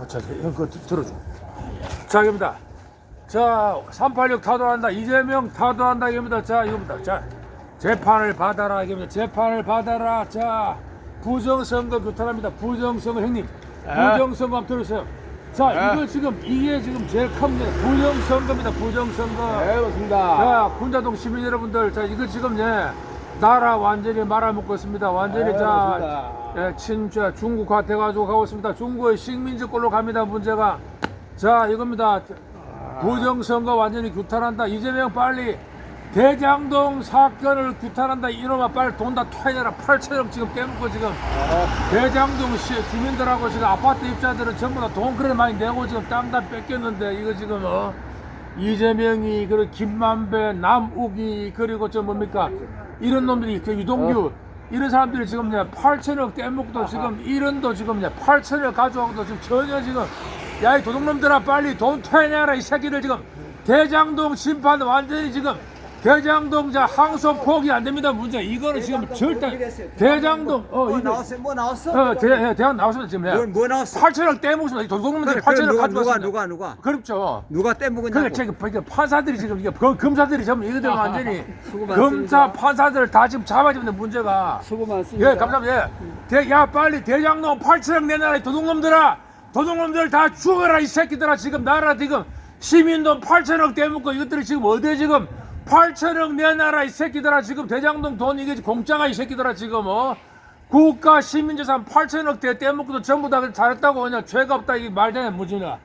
아, 자, 자, 형 그거 들- 들어줘. 자, 이겁니다. 자, 386 타도한다. 이재명 타도한다. 이겁니다. 자, 이겁니다. 자, 재판을 받아라. 이겁니다. 재판을 받아라. 자, 부정선거 규탄합니다. 부정선거 형님. 부정선거 한번 들으세요. 자, 이거 지금 이게 지금 제일 큽니다. 부정선거입니다. 부정선거. 네, 맞습니다. 자, 군자동 시민 여러분들, 자, 이거 지금, 예, 나라 완전히 말아먹고 있습니다. 완전히, 네, 자. 예, 친, 저, 중국화 돼가지고 가고 있습니다. 중국의 식민지꼴로 갑니다, 문제가. 자, 이겁니다. 부정선거 완전히 규탄한다. 이재명 빨리 대장동 사건을 규탄한다. 이놈아 빨리 돈 다 토해내라. 8천억 지금 떼먹고 지금. 대장동 시 주민들하고 지금 아파트 입자들은 전부 다 돈 그래 많이 내고 지금 땅 다 뺏겼는데 이거 지금 어 이재명이 그리고 김만배 남욱이 그리고 저 뭡니까? 이런 놈들이 그 유동규. 이런 사람들이 지금 이제 8천억 떼먹도 지금 이런도 지금 이제 8천억 가져오고도 지금 전혀 지금 야 이 도둑놈들아 빨리 돈 토해내라 이 새끼들 지금. 대장동 심판 완전히 지금 대장동 자 항소 포기 안 됩니다 문제 이거는 지금 절대 대장동 어 뭐 이거 나왔어요? 뭐 나왔어? 어, 대, 대학 나왔습니다 지금. 뭐, 뭐 나왔어? 8천억 떼먹습니다. 도둑놈들이 그래, 8천억 누가, 가져갔습니다. 누가 누가 누가 그렇죠. 누가 떼먹었냐고 그게 지금 이게 판사들이 지금 이게 그 검사들이 지금 이거들 완전히 수고 많습니다. 검사 판사들 다 지금 잡아주는 문제가. 수고 많습니다 예, 감사합니다. 예. 대, 야 빨리 대장동 8천억 내놔라 이 도둑놈들아. 도둑놈들 다 죽어라 이 새끼들아 지금 나라 지금 시민돈 8천억 떼먹고 이것들이 지금 어디에 지금 8천억 내놔라 이 새끼들아. 지금 대장동 돈 이게 공짜가 이 새끼들아 지금 어? 국가 시민재산 8천억 대 떼먹고도 전부 다 잘했다고 그냥 죄가 없다 이게 말되는 무지나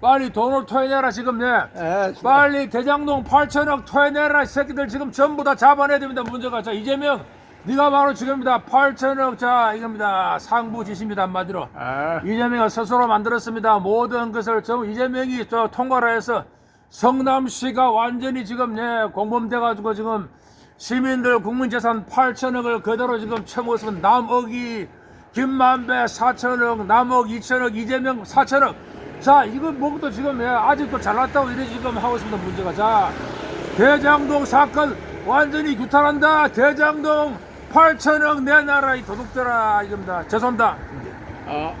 빨리 돈을 토해내라 지금 네. 예, 빨리 대장동 8천억 토해내라 이 새끼들 지금 전부 다 잡아내야 됩니다 문제가. 자 이재명 네가 바로 지금입니다. 8천억 자 이겁니다. 상부 지시입니다 한마디로. 아, 이재명이 스스로 만들었습니다. 모든 것을 전 이재명이 저 통과를 해서 성남시가 완전히 지금 예, 공범돼 가지고 지금 시민들 국민재산 8천억을 그대로 지금 처먹었으면 남억이 김만배 4천억, 남억 2천억, 이재명 4천억. 자, 이거 뭐부터 지금 예, 아직도 잘났다고 이래 지금 하고 있습니다. 문제가 자 대장동 사건 완전히 규탄한다. 대장동 8천억 내놔라 이 도둑들아 이겁니다. 죄송합니다. 아,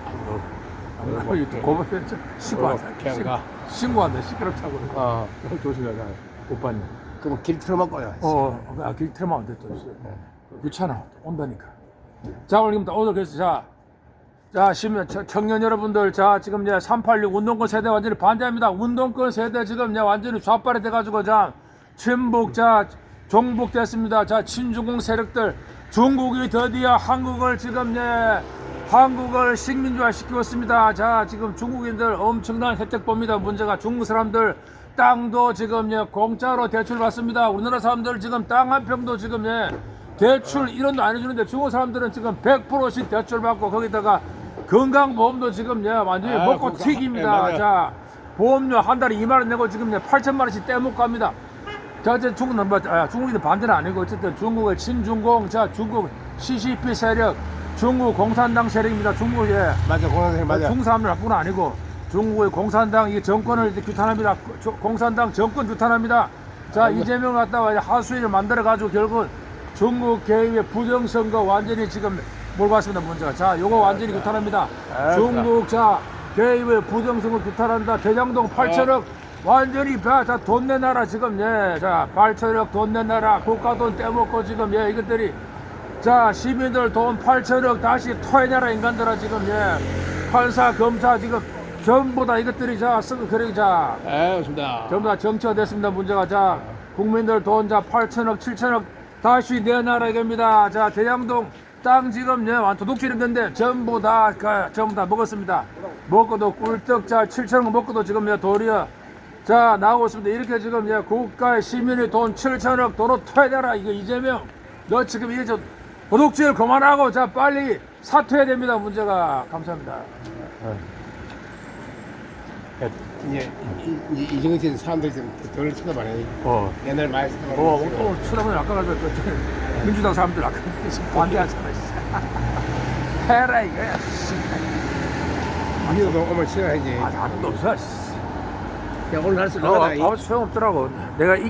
고백했죠? 신고한다. 어, 그냥 가. 신고한다. 시끄럽다고. 어, 조심해 가. 오빠님. 그럼 길 틀어막고요. 어, 아, 길 틀면 안 돼, 또. 귀찮아. 온다니까. 자, 오늘입니다. 오늘 그래서 자, 자, 시민, 청- 청년 여러분들, 자, 지금 이제 386 운동권 세대 완전히 반대합니다. 운동권 세대 지금 이제 완전히 좌빨이 돼가지고, 자, 친북, 자, 종북됐습니다. 자, 친중공 세력들, 중국이 드디어 한국을 지금, 예, 한국을 식민지화 시키고 있습니다. 자, 지금 중국인들 엄청난 혜택 봅니다. 문제가 중국 사람들 땅도 지금 예, 공짜로 대출 받습니다. 우리나라 사람들 지금 땅 한 평도 지금 예, 대출 1원도 안 해주는데 중국 사람들은 지금 100%씩 대출 받고 거기다가 건강보험도 지금 예, 완전히 아, 먹고 튀깁니다. 예. 자, 보험료 한 달에 2만 원 내고 지금 예, 8천만 원씩 떼먹고 갑니다. 자, 이제 중국은 뭐, 아, 중국인들 반대는 아니고 어쨌든 중국의 친중공, 자, 중국 CCP 세력, 중국 공산당 세력입니다. 중국 예, 맞아, 공원생 맞아. 중사람들 나뿐 아니고 중국의 공산당 이 정권을 규탄합니다. 조- 공산당 정권 규탄합니다. 자 이재명 갖다가 하수위를 만들어 가지고 결국 중국 개입의 부정선거 완전히 지금 몰고 왔습니다 문제가. 자 요거 완전히 규탄합니다. 아, 중국 자 개입의 부정선거 규탄한다. 대장동 8천억 완전히 자돈 내놔라 지금 예자 8천억 돈 내놔라 국가 돈 떼먹고 지금 예 이것들이 자 시민들 돈 8천억 다시 토해내라 인간들아 지금 예. 판사 검사 지금 전부 다 이것들이 자 쓰고 그래 자. 예, 맞습니다. 전부 다 정치가 됐습니다 문제가. 자 국민들 돈 자 8천억 7천억 다시 내놔라 이겁니다. 자 대장동 땅 지금 예 완 도둑질 했는데 전부 다 그, 전부 다 먹었습니다. 먹고도 꿀떡 자 7천억 먹고도 지금 예 도리어 자 나오고 있습니다. 이렇게 지금 예 국가의 시민의 돈 7천억 도로 토해내라 이거 이재명. 너 지금 이제 저 도둑질 그만하고 자 빨리 사퇴해야 됩니다 문제가 감사합니다 이제 이, 이, 이정신 사람들이 좀 돈을 쳐다봐네. 어. 옛날 많이 쳐다봐. 어, 또 쳐다보면 아까 가서 그, 저, 민주당 사람들 아까 반대하잖아. 씨. 해라 이거야. 씨. 민주도 오면 싫어하지. 아, 아무도 없어. 씨. 야, 오늘 할수 어, 나가다. 아무 소용 없더라고. 내가 이